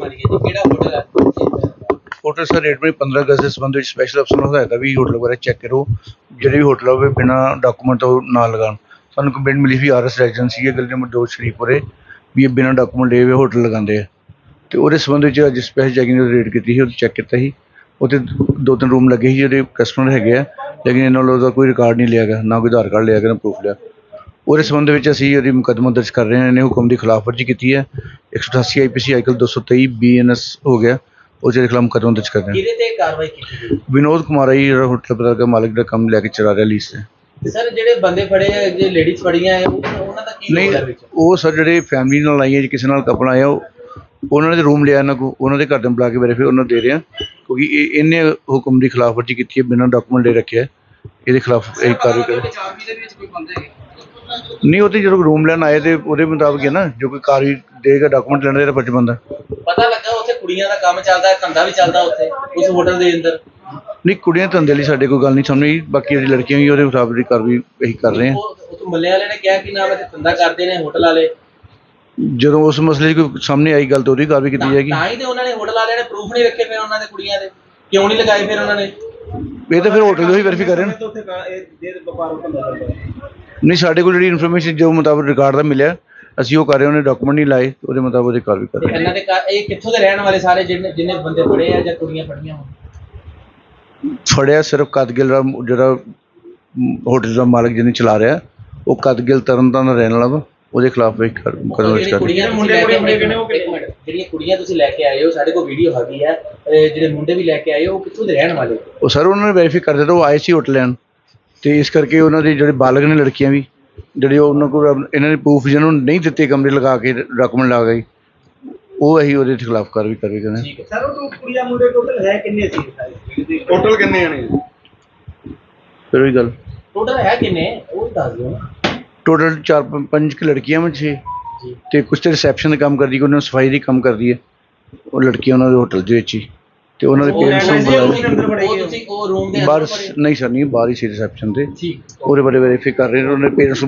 ਮਾਰੀ ਹੈ ਜੀ, ਕਿਹੜਾ ਹੋਟਲ ਹੈ? ਹੋਟਲ ਸਰ, ਰੇਟ ਵਿੱਚ 15 ਅਗਸਤ ਦੇ ਸੰਬੰਧ ਵਿੱਚ ਸਪੈਸ਼ਲ ਅਫਸਰ ਨੂੰ ਹਦਾਇਤ ਹੈ ਵੀ ਹੋਟਲ ਵਗੈਰਾ ਚੈੱਕ ਕਰੋ। ਜਿਹੜੇ ਵੀ ਹੋਟਲ ਹੋਵੇ ਬਿਨਾ ਡਾਕੂਮੈਂਟ ਤੋਂ ਨਾ ਲਗਾਉਣ। ਸਾਨੂੰ ਕੰਪਲੇਂਟ ਮਿਲੀ ਸੀ ਆਰਐਸ ਰੈਜੀਡੈਂਸੀ ਹੈ ਗਲੀ ਨੰਬਰ 2 ਸ਼ਰੀਫਪੁਰੇ ਵੀ ਇਹ ਬਿਨਾ ਡਾਕੂਮੈਂਟ ਲਏ ਹੋਏ ਹੋਟਲ ਲਗਾਉਂਦੇ ਆ। ਤੇ ਉਹਦੇ ਸੰਬੰਧ ਵਿੱਚ ਅੱਜ ਸਪੈਸ਼ਲ ਚੈਕਿੰਗ ਰੇਟ ਕੀਤੀ ਸੀ ਉਹ ਚੈੱਕ ਕੀਤਾ ਸੀ। ਉੱਥੇ ਦੋ ਤਿੰਨ ਰੂਮ ਲੱਗੇ ਸੀ ਜਿਹੜੇ ਕਸਟਮਰ ਹੈਗੇ ਆ, ਲੇਕਿਨ ਇਹਨਾਂ ਵੱਲੋਂ ਉਹਦਾ ਕੋਈ ਰਿਕਾਰਡ ਨਹੀਂ ਲਿਆ ਗਿਆ, ਨਾ ਕੋਈ ਆਧਾਰ ਕਾਰਡ ਲਿਆ ਗਿਆ, ਨਾ ਪ੍ਰੂਫ ਲਿਆ। ਉਹਦੇ ਸੰਬੰਧ ਵਿੱਚ ਅਸੀਂ ਉਹਦੀ ਮੁਕੱਦਮਾ ਦਰਜ ਕਰ ਰਹੇ ਹਾਂ। ਇਹਨੇ ਹੁਕਮ ਦੀ ਖਿਲਾਫਵਰਜੀ ਕੀਤੀ ਹੈ। 188 ਆਈਪੀਸੀ ਆਈਕਲ 223 ਬੀਐਨਐਸ ਹੋ ਗਿਆ। ਉਹ ਜਿਹੜੇ ਖਿਲਾਫ ਮੁਕੱਦਮਾ ਦਰਜ ਕਰ ਰਹੇ ਹਾਂ। ਕਿਹਦੇ ਤੇ ਕਾਰਵਾਈ ਕੀਤੀ ਗਈ? ਵਿਨੋਦ ਕੁਮਾਰ ਜੀ, ਜਿਹੜਾ ਹੋਟਲ ਪਤਾ ਦਾ ਮਾਲਕ ਦਾ ਕੰਮ ਲੈ ਕੇ ਚਲਾ ਰਿਹਾ ਲੀਸ ਤੇ। ਸਰ ਜਿਹੜੇ ਬੰਦੇ ਫੜੇ ਆ ਜੇ ਲੇਡੀਜ਼ ਫੜੀਆਂ ਆ ਉਹ- ਉਹਨਾਂ ਦਾ ਕੀ ਨਹੀਂ ਰੋਲ ਹੈ ਵਿੱਚ? ਉਹ ਸਰ ਜਿਹੜੇ ਫੈਮਿਲੀ ਨਾਲ ਆਈ ਹੈ ਜੀ ਕਿਸੇ ਨਾਲ ਕਪਲ ਆਇਆ ਉਹ ਉਹਨਾਂ ਨੇ ਰੂਮ ਲਿਆ ਇਹਨਾਂ ਕੋ ਉਹਨਾਂ ਦੇ ਘਰ ਦੇ ਬੁਲਾ ਕੇ ਵੈਰੀਫਾਈ ਉਹਨਾਂ ਨੂੰ ਦੇ ਰਹੇ ਕਿਉਂਕਿ ਇਹ ਇਹਨੇ ਹੁਕਮ ਦੀ ਖਿਲਾਫਵਰਜੀ ਕੀਤੀ ਹੈ ਬਿਨਾਂ ਡਾਕੂਮੈਂਟ ਲੈ ਰੱਖਿਆ ਹੈ। ਇਹਦੇ ਖਿਲਾਫ ਇਹ ਕਾਰਵਾਈ ਕਰੇ। ਨਹੀਂ ਉਹ ਤੇ ਜਦੋਂ ਰੂਮ ਲੈਣ ਆਏ ਤੇ ਉਹਦੇ ਮੁਤਾਬਕ ਹੈ ਨਾ ਜੋ ਕੋਈ ਕਾਰਵਾਈ ਦੇਗਾ ਡਾਕੂਮੈਂਟ ਲੈਣ ਦਾ ਫਰਜ਼ ਪਤਾ ਲੱਗਾ ਉੱਥੇ ਕੁੜੀਆਂ ਦਾ ਕੰਮ ਚੱਲਦਾ ਹੈ ਧੰਦਾ ਵੀ ਚੱਲਦਾ ਉੱਥੇ ਉਸ ਹੋਟਲ ਦੇ ਅੰਦਰ? ਨਹੀਂ ਕੁੜੀਆਂ ਧੰਦੇ ਲਈ ਸਾਡੇ ਕੋਈ ਗੱਲ ਨਹੀਂ ਆਈ, ਬਾਕੀ ਜਿਹੜੀ ਲੜਕੀਆਂ ਵੀ ਉਹਦੇ ਮੁਤਾਬਕ ਦੀ ਕਾਰਵਾਈ ਅਸੀਂ ਕਰ ਰਹੇ ਹਾਂ ਉਹ ਮੱਲੇ ਵਾਲੇ ਨੇ ਕਿਹਾ ਕਿ ਨਾਮ ਹੈ ਧੰਦਾ ਕਰਦੇ ਨੇ ਹੋਟਲ ਵਾਲੇ? ਜਦੋਂ ਉਸ ਮਸਲੇ 'ਚ ਕੋਈ ਸਾਹਮਣੇ ਆਈ ਗੱਲ ਤਾਂ ਉਹਦੀ ਕਾਰਵਾਈ ਕੀਤੀ ਜਾਏਗੀ। ਤਾਂ ਹੀ ਤੇ ਉਹਨਾਂ ਨੇ ਹੋਟਲ ਵਾਲਿਆਂ ਨੇ ਪ੍ਰੂਫ ਨਹੀਂ ਰੱਖੇ ਫਿਰ ਉਹਨਾਂ ਦੇ ਕੁੜੀਆਂ ਦੇ ਕਿਉਂ ਨਹੀਂ ਲਗਾਏ ਫਿਰ ਉਹਨਾਂ ਨੇ? ਇਹ ਤਾਂ ਫਿਰ ਹੋਟਲ ਤੋਂ ਹੀ ਵੈਰੀਫਾਈ ਕਰ ਰਹੇ ਨੇ। ਉੱਥੇ ਇਹ ਦੇ ਵਪਾਰ ਧੰਦਾ ਚੱਲਦਾ ਨਹੀਂ ਸਾਡੇ ਕੋਲ ਜਿਹੜੀ ਇਨਫੋਰਮੇਸ਼ਨ ਜੋ ਮੁਤਾਬਕ ਰਿਕਾਰਡ ਦਾ ਮਿਲਿਆ ਅਸੀਂ ਉਹ ਕਰ ਰਹੇ ਹਾਂ, ਉਹਨੇ ਡਾਕੂਮੈਂਟ ਨਹੀਂ ਲਾਏ ਉਹਦੇ ਮੁਤਾਬਕ ਉਹਦੀ ਕਾਰਵਾਈ ਕਰ ਤੇ ਰਹੇ ਹਾਂ। ਇਹਨਾਂ ਦੇ ਘਰ- ਇਹ ਕਿੱਥੋਂ ਦੇ ਰਹਿਣ ਵਾਲੇ ਸਾਰੇ ਜਿਹਨੇ ਜਿੰਨੇ ਬੰਦੇ ਫੜੇ ਆ ਜਾਂ ਕੁੜੀਆਂ ਫੜੀਆਂ ਹੋਣ? ਫੜਿਆ ਸਿਰਫ ਕਦਗਿਲ ਦਾ ਜਿਹੜਾ ਹੋਟਲ ਦਾ ਮਾਲਕ ਜਿਹਨੇ ਚਲਾ ਰਿਹਾ ਉਹ ਕਦਗਿਲ ਤਰਨਤਾਰਨ ਦਾ ਰਹਿਣ ਵਾਲਾ ਵਾ। ਉਹਦੇ ਖਿਲਾਫ ਦਰਜ ਜਿਹੜੀਆਂ ਕਰ ਰਹੇ ਕੁੜੀਆਂ ਤੁਸੀਂ ਲੈ ਕੇ ਆਏ ਹੋ ਇੱਕ ਜਿਹੜੀਆਂ ਕੁੜੀਆਂ ਤੁਸੀਂ ਲੈ ਕੇ ਆਏ ਹੋ ਸਾਡੇ ਕੋਲ ਵੀਡੀਓ ਹੈਗੀ ਹੈ ਅਹ ਜਿਹੜੇ ਮੁੰਡੇ ਵੀ ਲੈ ਕੇ ਆਏ ਹੋ ਉਹ ਕਿੱਥੋਂ ਦੇ ਰਹਿਣ ਵਾਲੇ? ਉਹ ਸਰ ਉਹਨਾਂ ਨੇ ਵੈਰੀਫਾਈ ਕਰ ਦਿੱਤਾ ਉਹ ਆਏ ਸੀ ਹੋਟਲ ਲੈਣ। ਤੇ ਇਸ ਕਰਕੇ ਉਹਨਾਂ ਦੇ ਜਿਹੜੇ ਬਾਲਗ ਨੇ ਲੜਕੀਆਂ ਵੀ ਜਿਹੜੇ ਉਹਨਾਂ ਕੋਲ ਇਹਨਾਂ ਨੇ ਪ੍ਰੂਫ ਜਿਹਨਾਂ ਨੂੰ ਨਹੀਂ ਦਿੱਤੇ ਕਮਰੇ ਲਗਾ ਕੇ ਡਾਕੂਮੈਂਟ ਲਾ ਗਏ ਉਹ ਅਸੀਂ ਉਹਦੇ ਖਿਲਾਫ ਕਾਰਵਾਈ ਕਰਦੇ ਹਾਂ ਠੀਕ ਹੈ। ਸਰ ਉਹ ਤੋਂ ਕੁੜੀਆਂ ਮੁੰਡੇ ਟੋਟਲ ਹੈ ਕਿੰਨੇ ਸੀ? ਟੋਟਲ ਕਿੰਨੇ ਆਣੇ ਫਿਰ ਉਹੀ ਗੱਲ। ਟੋਟਲ ਹੈ ਕਿੰਨੇ? ਉਹ ਵੀ ਦੱਸ ਦਿਓ ਨਾ। ਟੋਟਲ ਚਾਰ ਪੰਜ- ਕੁ ਲੜਕੀਆਂ ਵਿੱਚ ਛੇ ਜੀ। ਤੇ ਕੁਝ ਤੇ ਰਿਸੈਪਸ਼ਨ ਦਾ ਕੰਮ ਕਰਦੀ ਕੋਈ ਉਹਨਾਂ ਨੂੰ ਸਫ਼ਾਈ ਦੀ ਕੰਮ ਕਰਦੀ ਹੈ। ਉਹ ਲੜਕੀਆਂ ਉਹਨਾਂ ਦੇ ਹੋਟਲ ਦੇ ਵਿੱਚ ਹੀ। ਤੇ ਉਹਨਾਂ ਦੇ ਉਹ ਪੇਰੈਂਟਸ ਨੂੰ ਬੁਲਾਇਆ। ਅੰਦਰ ਉਹ। ਤੁਸੀਂ ਉਹ ਰੂਮ ਦੇ ਬਾਹਰ ਅੰਦਰ ਨਹੀਂ ਸਰ ਨਹੀਂ ਬਾਹਰ ਹੀ ਸੀ ਰਿਸੈਪਸ਼ਨ ਤੇ। ਠੀਕ। ਉਹਦੇ ਬਾਰੇ ਵੈਰੀਫਾਈ ਕਰ ਰਹੇ ਨੇ ਉਹਨੇ ਪੇਰੈਂਟਸ